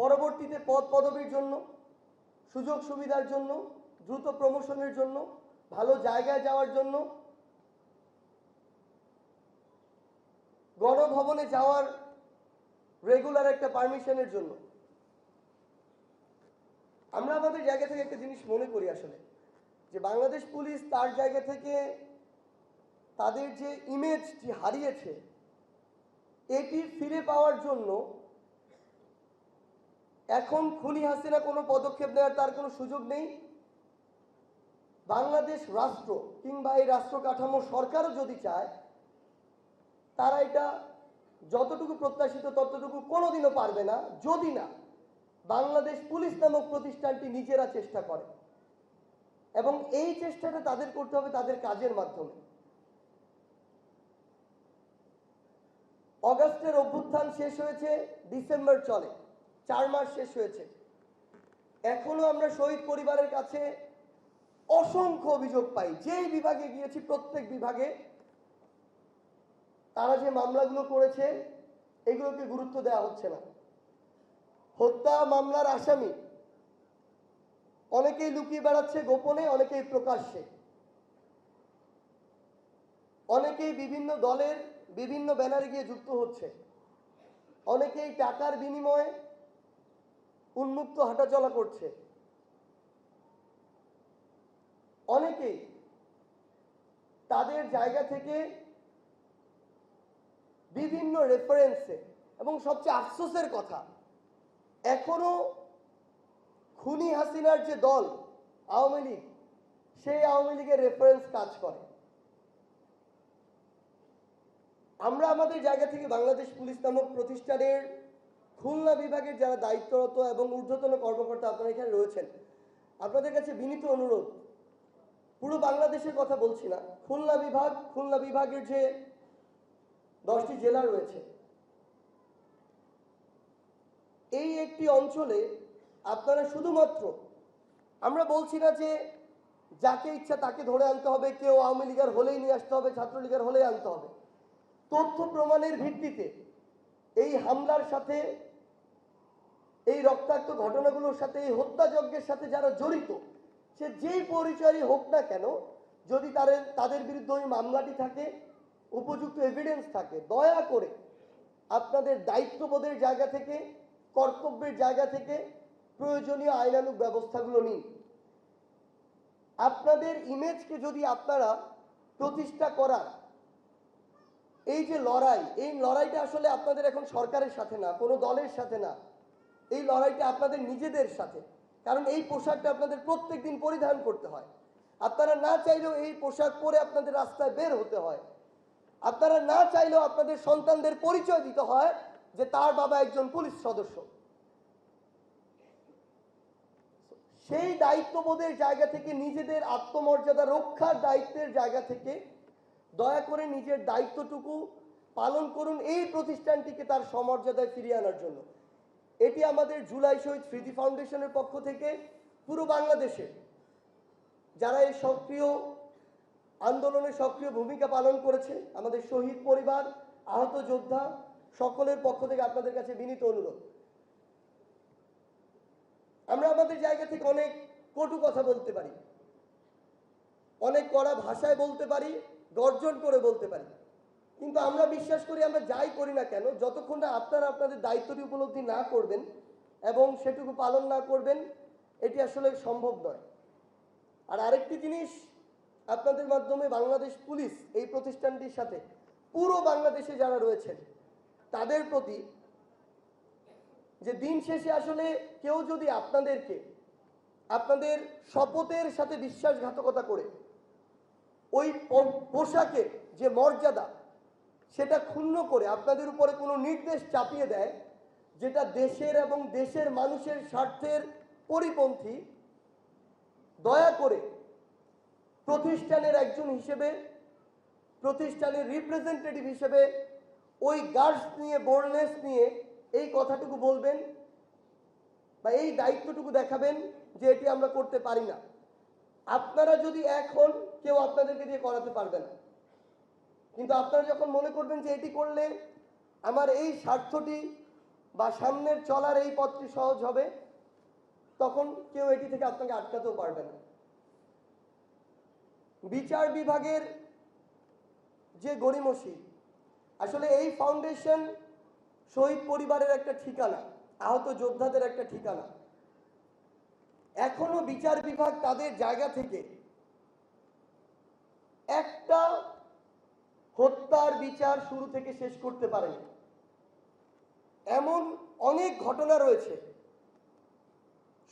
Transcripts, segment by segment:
পরবর্তীতে পদ পদবীর জন্য, সুযোগ সুবিধার জন্য, দ্রুত প্রমোশনের জন্য, ভালো জায়গায় যাওয়ার জন্য, গণভবনে যাওয়ার রেগুলার একটা পারমিশনের জন্য। আমরা আমাদের জায়গা থেকে একটা জিনিস মনে করি আসলে, যে বাংলাদেশ পুলিশ তার জায়গা থেকে তাদের যে ইমেজটি হারিয়েছে, এটি ফিরে পাওয়ার জন্য এখন খুনি হাসিনা কোনো পদক্ষেপ নেওয়ার তার কোনো সুযোগ নেই। বাংলাদেশ রাষ্ট্র কিংবা এই রাষ্ট্র কাঠামো সরকারও যদি চায়, তারা এটা যতটুকু প্রত্যাশিত ততটুকু কোনোদিনও পারবে না। যদি না, বাংলাদেশ পুলিশ নামক প্রতিষ্ঠানটি নিজেরা চেষ্টা করে। এবং এই চেষ্টাটা তাদের করতে হবে তাদের কাজের মাধ্যমে। অগাস্টের অভ্যুত্থান শেষ হয়েছে, ডিসেম্বর চলে। চার মাস শেষ হয়েছে। এখনও আমরা শহীদ পরিবারের কাছে অসংখ্য অভিযোগ পাই। যেই বিভাগে গিয়েছি, প্রত্যেক বিভাগে তারা যে মামলাগুলো করেছে, এগুলোকে গুরুত্ব দেওয়া হচ্ছে না। হত্যা মামলার আসামি অনেকেই লুকিয়ে বেড়াচ্ছে গোপনে, অনেকেই প্রকাশ্যে। অনেকেই বিভিন্ন দলের বিভিন্ন ব্যানারে গিয়ে যুক্ত হচ্ছে। অনেকেই টাকার বিনিময়ে উন্মুক্ত হাঁটাচলা করছে। অনেকেই তাদের জায়গা থেকে বিভিন্ন রেফারেন্সে এবং সবচেয়ে আফসোসের কথা, এখনও খুনি হাসিনার যে দল আওয়ামী লীগ, সেই আওয়ামী লীগের রেফারেন্স কাজ করে। আমরা আমাদের জায়গা থেকে বাংলাদেশ পুলিশ নামক প্রতিষ্ঠানের খুলনা বিভাগের যারা দায়িত্বরত এবং ঊর্ধ্বতন কর্মকর্তা আপনারা এখানে রয়েছেন, আপনাদের কাছে বিনীত অনুরোধ, পুরো বাংলাদেশের কথা বলছি না, খুলনা বিভাগ, খুলনা বিভাগের যে দশটি জেলা রয়েছে, এই একটি অঞ্চলে আপনারা শুধুমাত্র, আমরা বলছি না যে যাকে ইচ্ছা তাকে ধরে আনতে হবে, কেউ আওয়ামী লীগের হলেই নিয়ে আসতে হবে, ছাত্রলীগের হলেই আনতে হবে। তথ্য প্রমাণের ভিত্তিতে এই হামলার সাথে এই রক্তাক্ত ঘটনাগুলোর সাথে, এই হত্যাযজ্ঞের সাথে যারা জড়িত, সে যেই পরিচয়ই হোক না কেন, যদি তাদের তাদের বিরুদ্ধে ওই মামলাটি থাকে, উপযুক্ত এভিডেন্স থাকে, দয়া করে আপনাদের দায়িত্ববোধের জায়গা থেকে, কর্তব্যের জায়গা থেকে প্রয়োজনীয় আইনানুগ ব্যবস্থাগুলো নিন। আপনাদের ইমেজকে যদি আপনারা প্রতিষ্ঠা করার, এই যে লড়াই, এই লড়াইটা আসলে আপনাদের এখন সরকারের সাথে না, কোনো দলের সাথে না এই লড়াইটা আপনাদের নিজেদের সাথে। কারণ এই পোশাকটা আপনাদের প্রত্যেক দিন পরিধান করতে হয়। আপনারা না চাইলেও এই পোশাক পরে আপনাদের রাস্তায় বের হতে হয়। আপনারা না চাইলেও আপনাদের সন্তানদের পরিচয় দিতে হয় যে তার বাবা একজন পুলিশ সদস্য। সেই দায়িত্ববোধের জায়গা থেকে নিজেদের আত্মমর্যাদা রক্ষার দায়িত্বের জায়গা থেকে দয়া করে নিজের দায়িত্বটুকু পালন করুন এই প্রতিষ্ঠানটিকে তার সমর্যাদায় ফিরিয়ে আনার জন্য। এটি আমাদের জুলাই শহীদ স্মৃতি ফাউন্ডেশনের পক্ষ থেকে পুরো বাংলাদেশে যারা এই সক্রিয় আন্দোলনে সক্রিয় ভূমিকা পালন করেছে, আমাদের শহীদ পরিবার, আহত যোদ্ধা, সকলের পক্ষ থেকে আপনাদের কাছে বিনীত অনুরোধ। আমরা আমাদের জায়গা থেকে অনেক কটু কথা বলতে পারি, অনেক কড়া ভাষায় বলতে পারি, গর্জন করে বলতে পারি। কিন্তু আমরা বিশ্বাস করি আমরা যাই করি না কেন, যতক্ষণ না আপনারা আপনাদের দায়িত্বটি উপলব্ধি না করবেন এবং সেটুকু পালন না করবেন, এটি আসলে সম্ভব নয়। আর আরেকটি জিনিস, আপনাদের মাধ্যমে বাংলাদেশ পুলিশ এই প্রতিষ্ঠানটির সাথে পুরো বাংলাদেশে যারা রয়েছেন, তাদের প্রতি যে দিন শেষে আসলে কেউ যদি আপনাদেরকে, আপনাদের শপথের সাথে বিশ্বাসঘাতকতা করে, ওই প- পোশাকের যে মর্যাদা সেটা ক্ষুণ্ণ করে আপনাদের উপরে কোনো নির্দেশ চাপিয়ে দেয়, যেটা দেশের এবং দেশের মানুষের স্বার্থের পরিপন্থী, দয়া করে প্রতিষ্ঠানের একজন হিসেবে, প্রতিষ্ঠানের রিপ্রেজেন্টেটিভ হিসেবে ওই গার্ডস নিয়ে বোর্ডনেস নিয়ে এই কথাটুকু বলবেন বা এই দায়িত্বটুকু দেখাবেন যে এটি আমরা করতে পারি না। আপনারা যদি এখন কেউ আপনাদেরকে দিয়ে করাতে পারবে না। কিন্তু আপনারা যখন মনে করবেন যে এটি করলে আমার এই স্বার্থটি বা সামনের চলার এই পথটি সহজ হবে, তখন কেউ এটি থেকে আপনাকে আটকাতেও পারবে না। বিচার বিভাগের যে গড়িমসি, আসলে এই ফাউন্ডেশন শহীদ পরিবারের একটা ঠিকানা, আহত যোদ্ধাদের একটা ঠিকানা। এখনও বিচার বিভাগ তাদের জায়গা থেকে একটা হত্যার বিচার শুরু থেকে শেষ করতে পারেনি। এমন অনেক ঘটনা রয়েছে।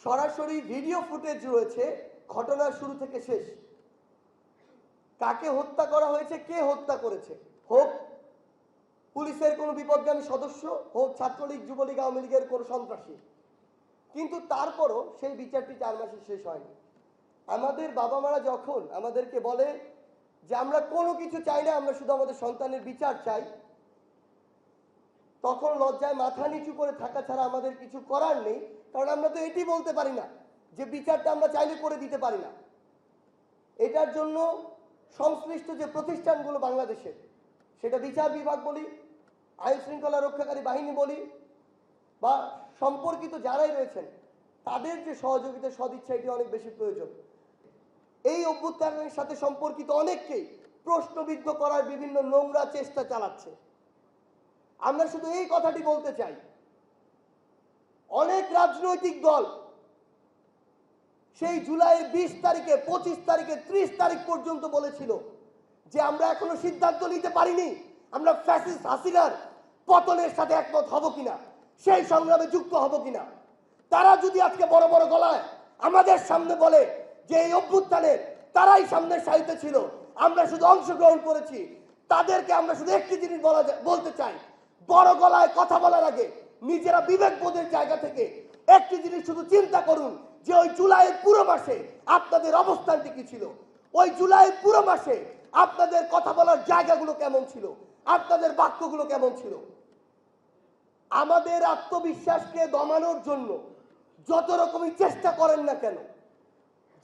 সরাসরি ভিডিও ফুটেজ রয়েছে ঘটনার শুরু থেকে শেষ। কাকে হত্যা করা হয়েছে, কে হত্যা করেছে? হোক পুলিশের কোনো বিপদগামী সদস্য, হোক ছাত্রলীগ, যুবলীগ, আওয়ামী লীগের কোনো সন্ত্রাসী। কিন্তু তারপরও সেই বিচারটি চার মাসে শেষ হয়নি। আমাদের বাবা মারা যখন আমাদেরকে বলে যে আমরা কোনো কিছু চাই না আমরা শুধু আমাদের সন্তানের বিচার চাই, তখন লজ্জায় মাথা নিচু করে থাকা ছাড়া আমাদের কিছু করার নেই, কারণ আমরা তো এটি বলতে পারি না যে বিচারটা আমরা চাইলে করে দিতে পারি না। এটার জন্য সংশ্লিষ্ট যে প্রতিষ্ঠানগুলো বাংলাদেশের সেটা বিচার বিভাগ বলি, আইন শৃঙ্খলা রক্ষাকারী বাহিনী বলি, বা সম্পর্কিত যারাই রয়েছেন, তাদের যে সহযোগিতা, সদিচ্ছা, এটি অনেক বেশি প্রয়োজন। এই অভ্যুত্থানের সাথে সম্পর্কিত অনেককেই প্রশ্নবিদ্ধ করার বিভিন্ন নোংরা চেষ্টা চালাচ্ছে। আমরা শুধু এই কথাটি বলতে চাই, অনেক রাজনৈতিক দল সেই জুলাইয়ের বিশ তারিখে, পঁচিশ তারিখে, ত্রিশ তারিখ পর্যন্ত বলেছিল যে আমরা এখনও সিদ্ধান্ত নিতে পারিনি আমরা ফ্যাসিস্ট হাসিনার পতনের সাথে একমত হব কিনা, সেই সংগ্রামে যুক্ত হব কিনা। তারা যদি আজকে বড় বড় গলায় আমাদের সামনে বলে যে এই অভ্যুত্থানের তারাই সামনের সাহিত্য ছিল, আমরা শুধু অংশগ্রহণ করেছি। তাদেরকে আমরা শুধু একটি জিনিস বলা বলতে চাই, বড় গলায় কথা বলার আগে নিজেরা বিবেকবোধের জায়গা থেকে একটি জিনিস শুধু চিন্তা করুন যে ওই জুলাইয়ের পুরো মাসে আপনাদের অবস্থানটি কি ছিল? ওই জুলাইয়ের পুরো মাসে আপনাদের কথা বলার জায়গাগুলো কেমন ছিল? আপনাদের বাক্যগুলো কেমন ছিল? আমাদের আত্মবিশ্বাসকে দমানোর জন্য যত রকমই চেষ্টা করেন না কেন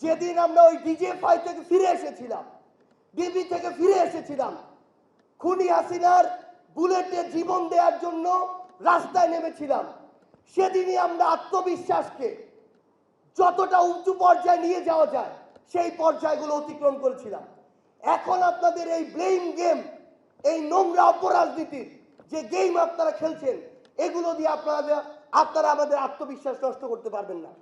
যেদিন আমরা ওই ডিজেফাই থেকে ফিরে এসেছিলাম ডিবি থেকে ফিরে এসেছিলাম, খুনি হাসিনার বুলেটে জীবন দেওয়ার জন্য রাস্তায় নেমেছিলাম, সেদিনই আমরা আত্মবিশ্বাসকে যতটা উঁচু পর্যায়ে নিয়ে যাওয়া যায়, সেই পর্যায়গুলো অতিক্রম করেছিলাম। এখন আপনাদের এই ব্লেম গেম এই নোংরা অপরাজনীতির যে গেম আপনারা খেলছেন, এগুলো দিয়ে আপনারা আপনারা আমাদের আত্মবিশ্বাস নষ্ট করতে পারবেন না।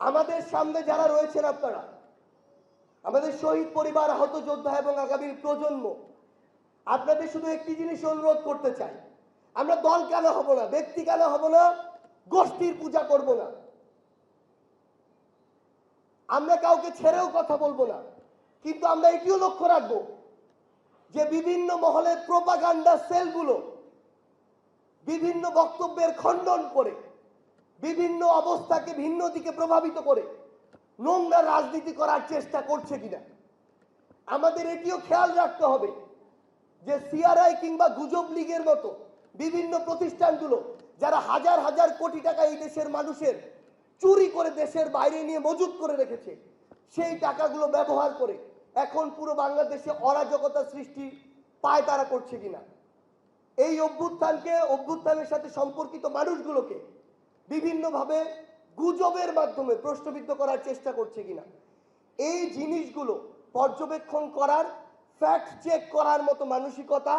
আমাদের সামনে যারা রয়েছেন আপনারা, আমাদের শহীদ পরিবার, আহত যোদ্ধা এবং আগামীর প্রজন্ম, আপনাদের শুধু একটি জিনিস অনুরোধ করতে চাই। আমরা দল কেন হব না, ব্যক্তি কেন হব না, গোষ্ঠীর পূজা করব না। আমরা কাউকে ছেড়েও কথা বলব না, কিন্তু আমরা এটিও লক্ষ্য রাখব যে বিভিন্ন মহলের প্রোপাগান্ডা সেলগুলো বিভিন্ন বক্তব্যের খণ্ডন করে বিভিন্ন অবস্থাকে ভিন্ন দিকে প্রভাবিত করে। নোংরা রাজনীতি করার চেষ্টা করছে কিনা? আমাদের এটিও খেয়াল রাখতে হবে যে সিআরআই কিংবা গুজব লীগের মতো বিভিন্ন প্রতিষ্ঠানগুলো যারা হাজার হাজার কোটি টাকা এই দেশের মানুষের চুরি করে দেশের বাইরে নিয়ে মজুত করে রেখেছে, সেই টাকাগুলো ব্যবহার করে এখন পুরো বাংলাদেশে অরাজকতা সৃষ্টি পায় তারা করছে কিনা? এই অভ্যুত্থানকে, অভ্যুত্থানের সাথে সম্পর্কিত মানুষগুলোকে বিভিন্নভাবে গুজবের মাধ্যমে প্রশ্নবিদ্ধ করার চেষ্টা করছে কিনা। এই জিনিসগুলো পর্যবেক্ষণ করার ফ্যাক্ট চেক করার মতো মানসিকতা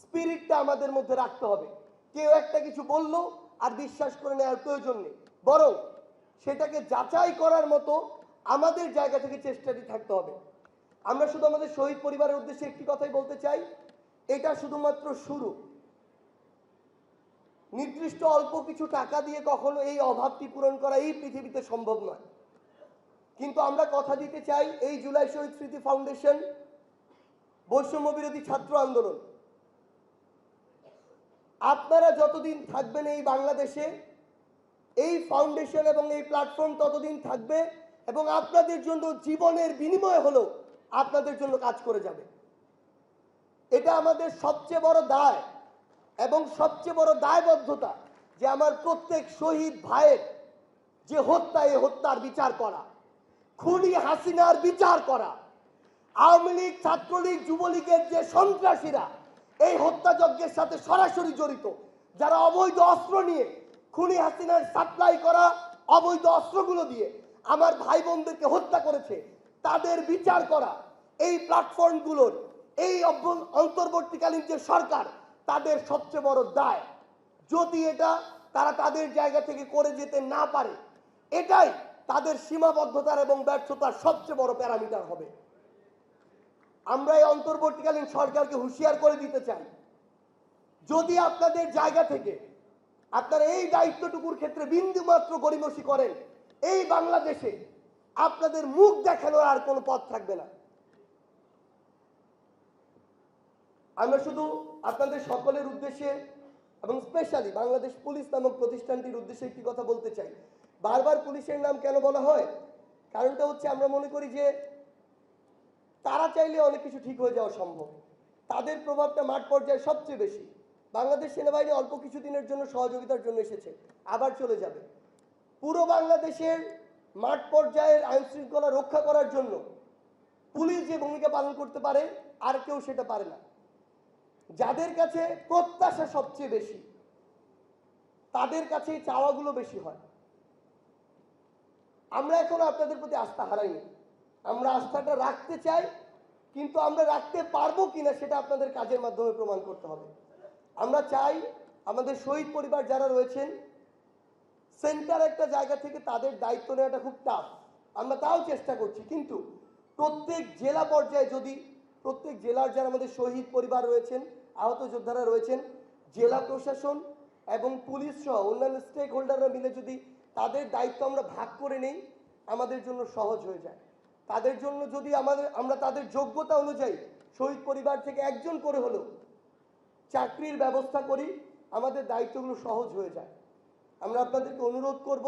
স্পিরিটটা আমাদের মধ্যে রাখতে হবে। কেউ একটা কিছু বলল আর বিশ্বাস করে নেওয়ার প্রয়োজন নেই। বরং সেটাকে যাচাই করার মতো আমাদের জায়গা থেকে চেষ্টাটি থাকতে হবে। আমরা শুধু আমাদের শহীদ পরিবারের উদ্দেশ্যে একটি কথাই বলতে চাই, এটা শুধুমাত্র শুরু। নির্দিষ্ট অল্প কিছু টাকা দিয়ে কখনো এই অভাবটি পূরণ করা এই পৃথিবীতে সম্ভব নয়। কিন্তু আমরা কথা দিতে চাই এই জুলাই শহীদ স্মৃতি ফাউন্ডেশন বৈষম্য বিরোধী ছাত্র আন্দোলন। আপনারা যতদিন থাকবেন এই বাংলাদেশে, এই ফাউন্ডেশন এবং এই প্ল্যাটফর্ম ততদিন থাকবে এবং আপনাদের জন্য জীবনের বিনিময় হলেও আপনাদের জন্য কাজ করে যাবে। এটা আমাদের সবচেয়ে বড় দায়। এবং সবচেয়ে বড় দায়বদ্ধতা যে আমার প্রত্যেক শহীদ ভাইয়ের যে হত্যা এই হত্যার বিচার করা, খুনি হাসিনার বিচার করা, আওয়ামী লীগ, ছাত্রলীগ, যুবলীগের যে সন্ত্রাসীরা, এই হত্যাযজ্ঞের সাথে সরাসরি জড়িত, যারা অবৈধ অস্ত্র নিয়ে খুনি হাসিনার সাপ্লাই করা অবৈধ অস্ত্রগুলো দিয়ে আমার ভাই বোনদেরকে হত্যা করেছে, তাদের বিচার করা, এই প্ল্যাটফর্মগুলোর এই অন্তর্বর্তীকালীন যে সরকার তাদের সবচেয়ে বড় দায়। যদি এটা তারা তাদের জায়গা থেকে করে যেতে না পারে, এটাই তাদের সীমাবদ্ধতার এবং ব্যর্থতার সবচেয়ে বড় প্যারামিটার হবে। আমরা এই অন্তর্বর্তীকালীন সরকারকে হুঁশিয়ার করে দিতে চাই। যদি আপনাদের জায়গা থেকে আপনারা এই দায়িত্বটুকুর ক্ষেত্রে বিন্দু মাত্র গরিমসি করেন, এই বাংলাদেশে আপনাদের মুখ দেখানোর আর কোনো পথ থাকবে না। আমরা শুধু আপনাদের সকলের উদ্দেশ্যে এবং স্পেশালি বাংলাদেশ পুলিশ নামক প্রতিষ্ঠানটির উদ্দেশ্যে একটি কথা বলতে চাই। বারবার পুলিশের নাম কেন বলা হয়? কারণটা হচ্ছে আমরা মনে করি যে তারা চাইলে অনেক কিছু ঠিক হয়ে যাওয়া সম্ভব। তাদের প্রভাবটা মাঠ পর্যায়ে সবচেয়ে বেশি। বাংলাদেশ সেনাবাহিনী অল্প কিছু দিনের জন্য সহযোগিতার জন্য এসেছে, আবার চলে যাবে। পুরো বাংলাদেশের মাঠ পর্যায়ের আইন শৃঙ্খলা রক্ষা করার জন্য পুলিশ যে ভূমিকা পালন করতে পারে, আর কেউ সেটা পারে না। যাদের কাছে প্রত্যাশা সবচেয়ে বেশি, তাদের কাছে এই চাওয়াগুলো বেশি হয়। আমরা এখনও আপনাদের প্রতি আস্থা হারাইনি। আমরা আস্থাটা রাখতে চাই, কিন্তু আমরা রাখতে পারব কিনা সেটা আপনাদের কাজের মাধ্যমে প্রমাণ করতে হবে। আমরা চাই আমাদের শহীদ পরিবার যারা রয়েছেন, সেন্টার একটা জায়গা থেকে তাদের দায়িত্ব নেওয়াটা খুব টাফ আমরা তাও চেষ্টা করছি, কিন্তু প্রত্যেক জেলা পর্যায়ে যদি, প্রত্যেক জেলার যারা আমাদের শহীদ পরিবার রয়েছেন আহত যোদ্ধারা রয়েছেন, জেলা প্রশাসন এবং পুলিশ সহ অন্যান্য স্টেক হোল্ডাররা মিলে যদি তাদের দায়িত্ব আমরা ভাগ করে নেই, আমাদের জন্য সহজ হয়ে যায়। তাদের জন্য যদি আমাদের, আমরা তাদের যোগ্যতা অনুযায়ী শহীদ পরিবার থেকে একজন করে হলেও চাকরির ব্যবস্থা করি, আমাদের দায়িত্বগুলো সহজ হয়ে যায়। আমরা আপনাদেরকে অনুরোধ করব,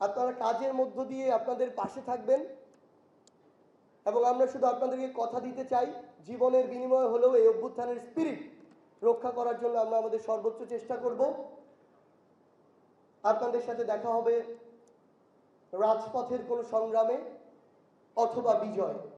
আপনারা কাজের মধ্য দিয়ে আপনাদের পাশে থাকবেন। এবং আমরা শুধু আপনাদেরকে কথা দিতে চাই, জীবনের বিনিময় হলেও এই অভ্যুত্থানের স্পিরিট রক্ষা করার জন্য আমরা আমাদের সর্বোচ্চ চেষ্টা করব। আপনাদের সাথে দেখা হবে রাজপথের কোনো সংগ্রামে অথবা বিজয়।